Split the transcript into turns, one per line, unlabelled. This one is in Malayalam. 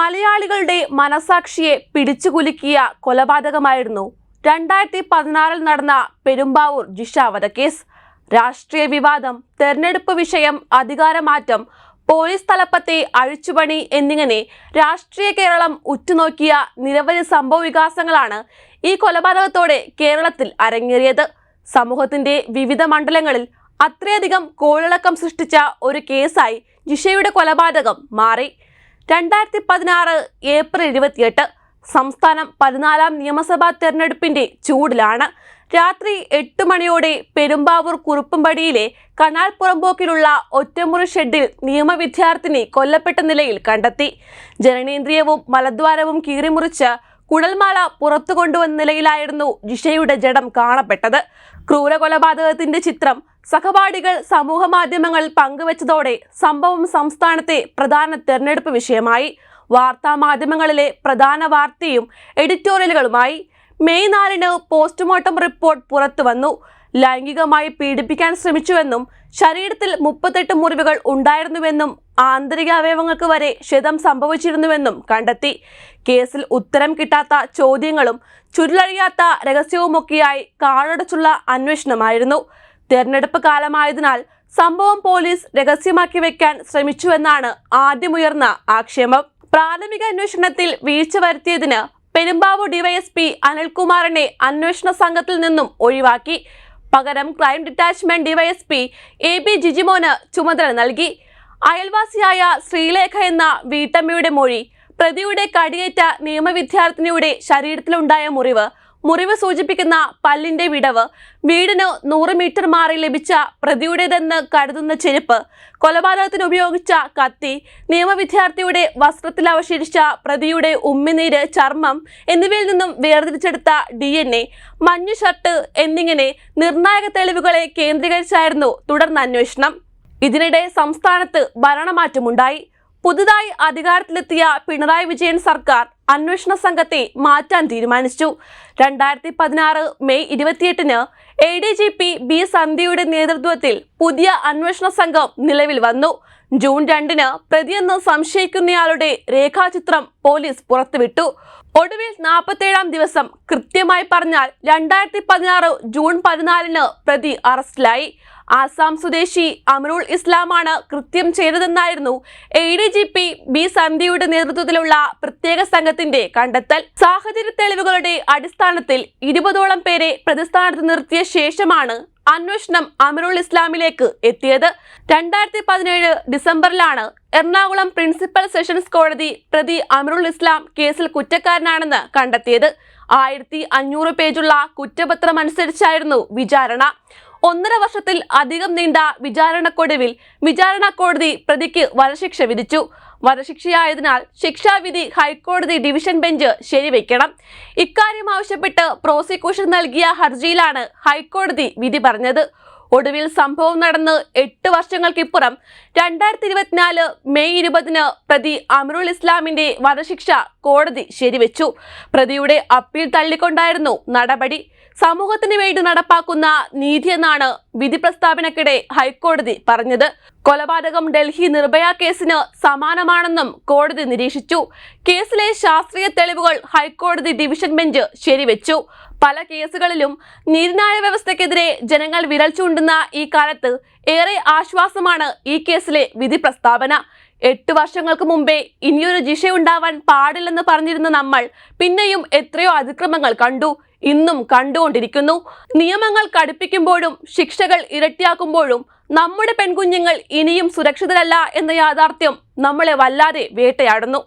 മലയാളികളുടെ മനസാക്ഷിയെ പിടിച്ചുകുലുക്കിയ കൊലപാതകമായിരുന്നു രണ്ടായിരത്തി പതിനാറിൽ നടന്ന പെരുമ്പാവൂർ ജിഷ വധക്കേസ് രാഷ്ട്രീയ വിവാദം തെരഞ്ഞെടുപ്പ് വിഷയം അധികാരമാറ്റം പോലീസ് തലപ്പത്തെ അഴിച്ചുപണി എന്നിങ്ങനെ രാഷ്ട്രീയ കേരളം ഉറ്റുനോക്കിയ നിരവധി സംഭവ വികാസങ്ങളാണ് ഈ കൊലപാതകത്തോടെ കേരളത്തിൽ അരങ്ങേറിയത്. സമൂഹത്തിന്റെ വിവിധ മണ്ഡലങ്ങളിൽ അത്രയധികം കോളിളക്കം സൃഷ്ടിച്ച ഒരു കേസായി ജിഷയുടെ കൊലപാതകം മാറി. രണ്ടായിരത്തി പതിനാറ് ഏപ്രിൽ ഇരുപത്തിയെട്ട് സംസ്ഥാനം പതിനാലാം നിയമസഭാ തെരഞ്ഞെടുപ്പിന്റെ ചൂടിലാണ്. രാത്രി എട്ട് മണിയോടെ പെരുമ്പാവൂർ കുറുപ്പുംപടിയിലെ കനാൽ പുറമ്പോക്കിലുള്ള ഒറ്റമുറി ഷെഡിൽ നിയമവിദ്യാർത്ഥിനി കൊല്ലപ്പെട്ട നിലയിൽ കണ്ടെത്തി. ജനനേന്ദ്രിയവും മലദ്വാരവും കീറിമുറിച്ച് കുഴൽമാല പുറത്തു കൊണ്ടുവന്ന നിലയിലായിരുന്നു ജിഷയുടെ ജഡം കാണപ്പെട്ടത്. ക്രൂര കൊലപാതകത്തിന്റെ ചിത്രം സഹപാഠികൾ സമൂഹ മാധ്യമങ്ങളിൽ പങ്കുവച്ചതോടെ സംഭവം സംസ്ഥാനത്തെ പ്രധാന തെരഞ്ഞെടുപ്പ് വിഷയമായി. വാർത്താ മാധ്യമങ്ങളിലെ പ്രധാന വാർത്തയും എഡിറ്റോറിയലുകളുമായി മെയ് നാലിന് പോസ്റ്റ്മോർട്ടം റിപ്പോർട്ട് പുറത്തു വന്നു. ലൈംഗികമായി പീഡിപ്പിക്കാൻ ശ്രമിച്ചുവെന്നും ശരീരത്തിൽ മുപ്പത്തെട്ട് മുറിവുകൾ ഉണ്ടായിരുന്നുവെന്നും ആന്തരിക അവയവങ്ങൾക്ക് വരെ ക്ഷതം സംഭവിച്ചിരുന്നുവെന്നും കണ്ടെത്തി. കേസിൽ ഉത്തരം കിട്ടാത്ത ചോദ്യങ്ങളും ചുരുളഴിയാത്ത രഹസ്യവുമൊക്കെയായി കാടടച്ചുള്ള അന്വേഷണമായിരുന്നു. തെരഞ്ഞെടുപ്പ് കാലമായതിനാൽ സംഭവം പോലീസ് രഹസ്യമാക്കി വെക്കാൻ ശ്രമിച്ചുവെന്നാണ് ആദ്യമുയർന്ന ആക്ഷേപം. പ്രാഥമിക അന്വേഷണത്തിൽ വീഴ്ച വരുത്തിയതിന് പെരുമ്പാവൂർ ഡിവൈഎസ്പി അനിൽകുമാറിനെ അന്വേഷണ സംഘത്തിൽ നിന്നും ഒഴിവാക്കി. പകരം crime detachment DYSP A B ജിജിമോന് ചുമതല നൽകി. അയൽവാസിയായ ശ്രീലേഖ എന്ന വീട്ടമ്മയുടെ മൊഴി പ്രതിയുടെ കടിയേറ്റ നിയമവിദ്യാർത്ഥിനിയുടെ ശരീരത്തിലുണ്ടായ മുറിവ് മുറിവ് സൂചിപ്പിക്കുന്ന പല്ലിന്റെ വിടവ് വീടിന് നൂറ് മീറ്റർ മാറി ലഭിച്ച പ്രതിയുടേതെന്ന് കരുതുന്ന ചെരുപ്പ് കൊലപാതകത്തിന് ഉപയോഗിച്ച കത്തി നിയമവിദ്യാർത്ഥിയുടെ വസ്ത്രത്തിൽ അവശേഷിച്ച പ്രതിയുടെ ഉമ്മിനീര് ചർമ്മം എന്നിവയിൽ നിന്നും വേർതിരിച്ചെടുത്ത ഡി എൻ എ മഞ്ഞു ഷർട്ട് എന്നിങ്ങനെ നിർണായക തെളിവുകളെ കേന്ദ്രീകരിച്ചായിരുന്നു തുടർന്ന് അന്വേഷണം. ഇതിനിടെ സംസ്ഥാനത്ത് ഭരണമാറ്റമുണ്ടായി. പുതുതായി അധികാരത്തിലെത്തിയ പിണറായി വിജയൻ സർക്കാർ അന്വേഷണ സംഘത്തെ മാറ്റാൻ തീരുമാനിച്ചു. രണ്ടായിരത്തി പതിനാറ് മെയ് ഇരുപത്തിയെട്ടിന് A D G P B സന്ധ്യയുടെ നേതൃത്വത്തിൽ പുതിയ അന്വേഷണ സംഘം നിലവിൽ വന്നു. ജൂൺ രണ്ടിന് പ്രതിയെന്ന് സംശയിക്കുന്നയാളുടെ രേഖാചിത്രം പോലീസ് പുറത്തുവിട്ടു. ഒടുവിൽ നാൽപ്പത്തേഴാം ദിവസം കൃത്യമായി പറഞ്ഞാൽ രണ്ടായിരത്തി പതിനാറ് ജൂൺ പതിനാലിന് പ്രതി അറസ്റ്റിലായി. ആസാം സ്വദേശി അമറുൾ ഇസ്ലാമാണ് കൃത്യം ചെയ്തതെന്നായിരുന്നു A D G P B സന്ധ്യയുടെ നേതൃത്വത്തിലുള്ള പ്രത്യേക സംഘത്തിന്റെ കണ്ടെത്തൽ. സാഹചര്യ തെളിവുകളുടെ അടിസ്ഥാനത്തിൽ ഇരുപതോളം പേരെ പ്രതിസ്ഥാനത്ത് നിർത്തിയ ശേഷമാണ് അന്വേഷണം അമറുൾ ഇസ്ലാമിലേക്ക് എത്തിയത്. രണ്ടായിരത്തി പതിനേഴ് ഡിസംബറിലാണ് എറണാകുളം പ്രിൻസിപ്പൽ സെഷൻസ് കോടതി പ്രതി അമറുൾ ഇസ്ലാം കേസിൽ കുറ്റക്കാരനാണെന്ന് കണ്ടെത്തിയത്. ആയിരത്തി അഞ്ഞൂറ് പേജുള്ള കുറ്റപത്രം അനുസരിച്ചായിരുന്നു വിചാരണ. ഒന്നര വർഷത്തിൽ അധികം നീണ്ട വിചാരണക്കൊടുവിൽ വിചാരണ കോടതി പ്രതിക്ക് വധശിക്ഷ വിധിച്ചു. വധശിക്ഷയായതിനാൽ ശിക്ഷാവിധി ഹൈക്കോടതി ഡിവിഷൻ ബെഞ്ച് ശരിവെക്കണം. ഇക്കാര്യം ആവശ്യപ്പെട്ട് പ്രോസിക്യൂഷൻ നൽകിയ ഹർജിയിലാണ് ഹൈക്കോടതി വിധി പറഞ്ഞത്. ഒടുവിൽ സംഭവം നടന്ന് എട്ട് വർഷങ്ങൾക്കിപ്പുറം രണ്ടായിരത്തി ഇരുപത്തിനാല് മെയ് ഇരുപതിന് പ്രതി അമറുൽ ഇസ്ലാമിന്റെ വധശിക്ഷ കോടതി ശരിവെച്ചു. പ്രതിയുടെ അപ്പീൽ തള്ളിക്കൊണ്ടായിരുന്നു നടപടി. സമൂഹത്തിന് വേണ്ടി നടപ്പാക്കുന്ന നീതിയെന്നാണ് വിധി പ്രസ്താവനക്കിടെ ഹൈക്കോടതി പറഞ്ഞത്. കൊലപാതകം ഡൽഹി നിർഭയ കേസിന് സമാനമാണെന്നും കോടതി നിരീക്ഷിച്ചു. കേസിലെ ശാസ്ത്രീയ തെളിവുകൾ ഹൈക്കോടതി ഡിവിഷൻ ബെഞ്ച് ശരിവെച്ചു. പല കേസുകളിലും നീതിന്യായ വ്യവസ്ഥയ്ക്കെതിരെ ജനങ്ങൾ വിരൽ ചൂണ്ടുന്ന ഈ കാലത്ത് ഏറെ ആശ്വാസമാണ് ഈ കേസിലെ വിധി പ്രസ്താവന. എട്ട് വർഷങ്ങൾക്ക് മുമ്പേ ഇനിയൊരു ജിഷ ഉണ്ടാവാൻ പാടില്ലെന്ന് പറഞ്ഞിരുന്ന നമ്മൾ പിന്നെയും എത്രയോ അതിക്രമങ്ങൾ കണ്ടു ഇന്നും കണ്ടുകൊണ്ടിരിക്കുന്നു. നിയമങ്ങൾ കടുപ്പിക്കുമ്പോഴും ശിക്ഷകൾ ഇരട്ടിയാക്കുമ്പോഴും നമ്മുടെ പെൺകുഞ്ഞുങ്ങൾ ഇനിയും സുരക്ഷിതരല്ല എന്ന യാഥാർത്ഥ്യം നമ്മളെ വല്ലാതെ വേട്ടയാടുന്നു.